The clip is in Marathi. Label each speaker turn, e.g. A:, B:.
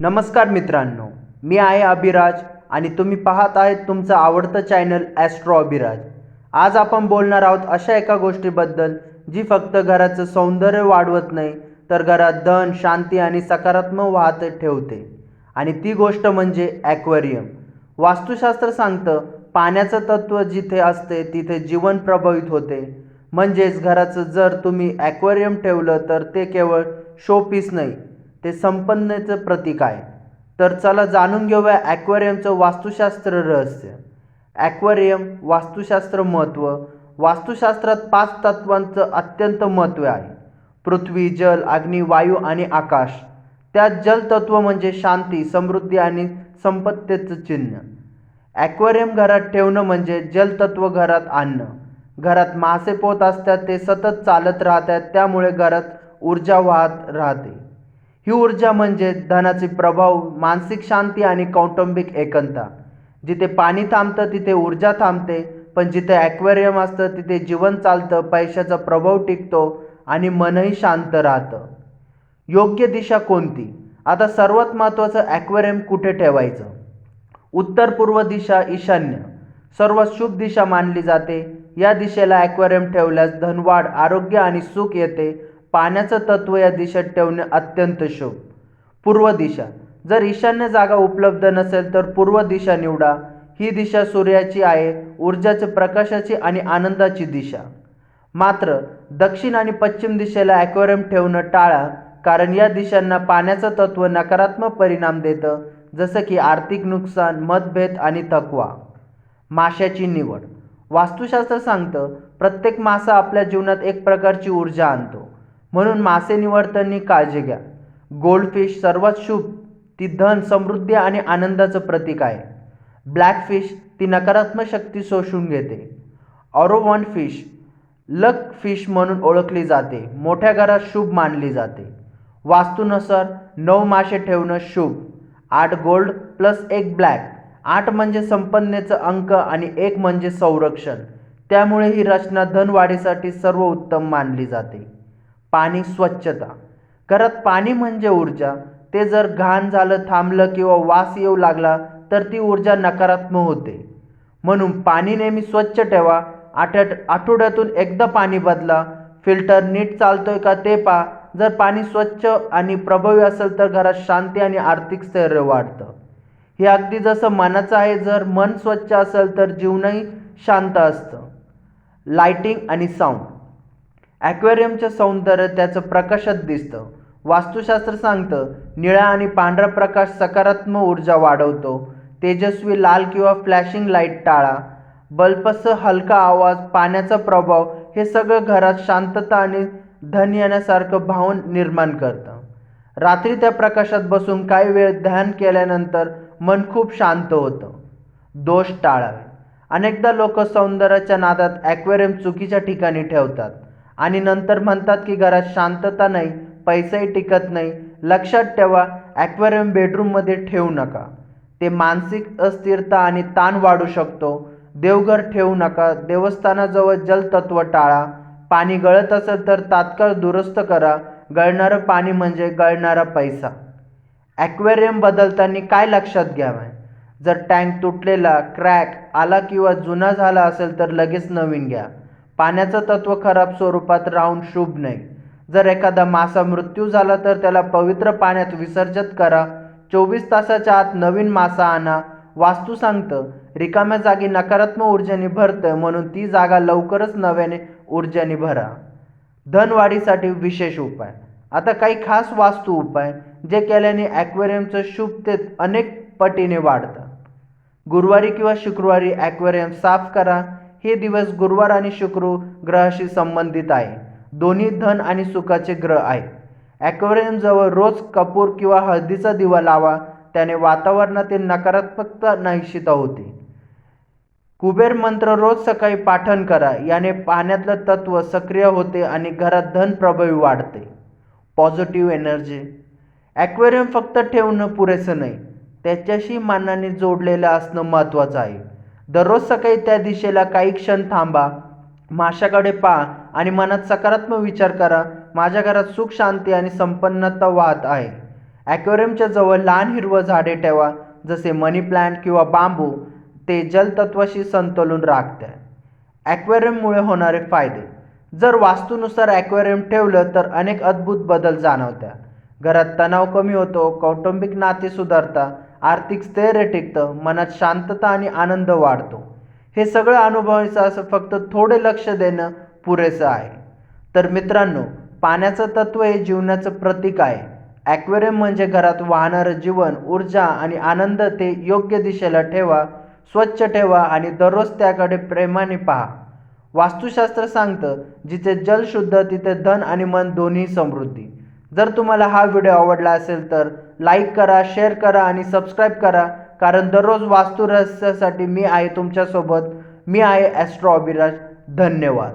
A: नमस्कार मित्रांनो मी आहे अभिराज आणि तुम्ही पाहत आहेत तुमचं आवडतं चॅनल ॲस्ट्रो अभिराज आज आपण बोलणार आहोत अशा एका गोष्टीबद्दल जी फक्त घराचं सौंदर्य वाढवत नाही तर घरात धन शांती आणि सकारात्मक वाहत ठेवते. आणि ती गोष्ट म्हणजे ॲक्वेरियम. वास्तुशास्त्र सांगतं पाण्याचं तत्त्व जिथे असते तिथे जीवन प्रभावित होते. म्हणजेच घराचं जर तुम्ही ॲक्वेरियम ठेवलं तर ते केवळ शोपीस नाही ते संपन्नतेचं प्रतीक आहे. तर चला जाणून घेऊया ॲक्वेरियमचं वास्तुशास्त्र रहस्य. ॲक्वेरियम वास्तुशास्त्र महत्त्व वास्तुशास्त्रात पाच तत्वांचं अत्यंत महत्त्व आहे. पृथ्वी जल अग्नी वायू आणि आकाश. त्यात जलतत्व म्हणजे शांती समृद्धी आणि संपत्तीचं चिन्ह. ॲक्वेरियम घरात ठेवणं म्हणजे जलतत्व घरात आणणं. घरात मासे पोत असतात ते सतत चालत राहतात त्यामुळे घरात ऊर्जा वाहत राहते. ही ऊर्जा म्हणजे धनाचे प्रभाव मानसिक शांती आणि कौटुंबिक एकंता. जिथे पाणी थांबतं तिथे ऊर्जा थांबते पण जिथे ॲक्वेरियम असतं तिथे जीवन चालतं पैशाचा प्रभाव टिकतो आणि मनही शांत राहतं. योग्य दिशा कोणती? आता सर्वात महत्त्वाचं ॲक्वेरियम कुठे ठेवायचं? उत्तर पूर्व दिशा ईशान्य. सर्वात शुभ दिशा मानली जाते. या दिशेला ॲक्वेरियम ठेवल्यास धनवाढ आरोग्य आणि सुख येते. पाण्याचं तत्त्व या दिशेत ठेवणे अत्यंत शुभ. पूर्व दिशा. जर ईशान्य जागा उपलब्ध नसेल तर पूर्व दिशा निवडा. ही दिशा सूर्याची आहे ऊर्जाचे प्रकाशाची आणि आनंदाची दिशा. मात्र दक्षिण आणि पश्चिम दिशेला ॲक्वेरियम ठेवणं टाळा कारण या दिशांना पाण्याचं तत्त्व नकारात्मक परिणाम देतं जसं की आर्थिक नुकसान मतभेद आणि थकवा. माशाची निवड. वास्तुशास्त्र सांगतं प्रत्येक मासा आपल्या जीवनात एक प्रकारची ऊर्जा आणतो. म्हणून मासे निवडताना काळजी घ्या. गोल्डफिश सर्वात शुभ ती धन समृद्धी आणि आनंदाचं प्रतीक आहे. ब्लॅक फिश ती नकारात्मक शक्ती शोषून घेते. ऑरोवन फिश लक फिश म्हणून ओळखली जाते. मोठ्या घरात शुभ मानली जाते. वास्तूनुसार नऊ मासे ठेवणं शुभ. आठ गोल्ड प्लस एक ब्लॅक. आठ म्हणजे संपन्नेचं अंक आणि एक म्हणजे संरक्षण. त्यामुळे ही रचना धनवाढीसाठी सर्व उत्तम मानली जाते. पाणी स्वच्छता. खरंच पाणी म्हणजे ऊर्जा. ते जर घाण झालं थांबलं किंवा वास येऊ लागला तर ती ऊर्जा नकारात्मक होते. म्हणून पाणी नेहमी स्वच्छ ठेवा. आठवड आठवड्यातून एकदा पाणी बदला. फिल्टर नीट चालतोय का ते पहा. जर पाणी स्वच्छ आणि प्रभावी असेल तर घरात शांती आणि आर्थिक स्थैर्य वाढतं. हे अगदी जसं मनाचं आहे जर मन स्वच्छ असेल तर जीवनही शांत असतं. लाइटिंग आणि साऊंड. ॲक्वेरियमचं सौंदर्य त्याचं प्रकाशात दिसतं. वास्तुशास्त्र सांगतं निळा आणि पांढरा प्रकाश सकारात्मक ऊर्जा वाढवतो. तेजस्वी लाल किंवा फ्लॅशिंग लाइट टाळा. बल्बसह हलका आवाज पाण्याचा प्रभाव हे सगळं घरात शांतता आणि धन येण्यासारखं भावन निर्माण करतं. रात्री त्या प्रकाशात बसून काही वेळ ध्यान केल्यानंतर मन खूप शांत होतं. दोष टाळावे. अनेकदा लोक सौंदर्याच्या नादात ॲक्वेरियम चुकीच्या ठिकाणी ठेवतात. आणि नंतर म्हणतात की घरात शांतता नाही पैसेही टिकत नाही. लक्षात ठेवा ॲक्वेरियम बेडरूममध्ये ठेवू नका. ते मानसिक अस्थिरता आणि ताण वाढू शकतो. देवघर ठेवू नका. देवस्थानाजवळ जलतत्व टाळा. पाणी गळत असेल तर तात्काळ दुरुस्त करा. गळणारं पाणी म्हणजे गळणारा पैसा. ॲक्वेरियम बदलताना काय लक्षात घ्यावं? जर टँक तुटलेला क्रॅक आला किंवा जुना झाला असेल तर लगेच नवीन घ्या. पाण्याचं तत्त्व खराब स्वरूपात राहून शुभ नाही. जर एखादा मासा मृत्यू झाला तर त्याला पवित्र पाण्यात विसर्जित करा. चोवीस तासाच्या आत नवीन मासा आणा. वास्तू सांगतं रिकाम्या जागी नकारात्मक ऊर्जेने भरतं म्हणून ती जागा लवकरच नव्याने ऊर्जेने भरा. धनवाढीसाठी विशेष उपाय. आता काही खास वास्तू उपाय जे केल्याने ॲक्वेरियमचं शुभतेत अनेक पटीने वाढतं. गुरुवारी किंवा शुक्रवारी ॲक्वेरियम साफ करा. हे दिवस गुरुवार आणि शुक्र ग्रहाशी संबंधित आहे. दोन्ही धन आणि सुखाचे ग्रह आहेत. ॲक्वेरियमजवळ रोज कपूर किंवा हळदीचा दिवा लावा त्याने वातावरणातील नकारात्मकता नाहीशिता होते. कुबेर मंत्र रोज सकाळी पाठन करा याने पाण्यातलं तत्व सक्रिय होते आणि घरात धन प्रभावी वाढते. Positive energy. ॲक्वेरियम फक्त ठेवणं पुरेसं नाही त्याच्याशी मानाने जोडलेलं असणं महत्त्वाचं आहे. दररोज सकाळी त्या दिशेला काही क्षण थांबा. माशाकडे पहा आणि मनात सकारात्मक विचार करा. माझ्या घरात सुख शांती आणि संपन्नता वाहत आहे. ॲक्वेरियमच्या जवळ लहान हिरवं झाडे ठेवा. जसे मनी प्लांट किंवा बांबू ते जलतत्वाशी संतुलन राखते. ॲक्वेरियममुळे होणारे फायदे. जर वास्तूनुसार ॲक्वेरियम ठेवलं तर अनेक अद्भुत बदल जाणवतात. घरात तणाव कमी होतो कौटुंबिक नाते सुधारता आर्थिक स्थैर्य टिकतं मनात शांतता आणि आनंद वाढतो. हे सगळं अनुभवायचं असं फक्त थोडे लक्ष देणं पुरेसं आहे. तर मित्रांनो पाण्याचं तत्व हे जीवनाचं प्रतीक आहे. ॲक्वेरियम म्हणजे घरात वाहणारं जीवन ऊर्जा आणि आनंद ते योग्य दिशेला ठेवा स्वच्छ ठेवा आणि दररोज त्याकडे प्रेमाने पहा. वास्तुशास्त्र सांगतं जिथे जल शुद्ध तिथे धन आणि मन दोन्ही समृद्धी. जर तुम्हाला हा व्हिडिओ आवडला असेल तर लाईक करा शेअर करा आणि सबस्क्राईब करा. कारण दररोज वास्तुरहस्यासाठी मी आहे तुमच्यासोबत. मी आहे ॲस्ट्रो अभिराज धन्यवाद.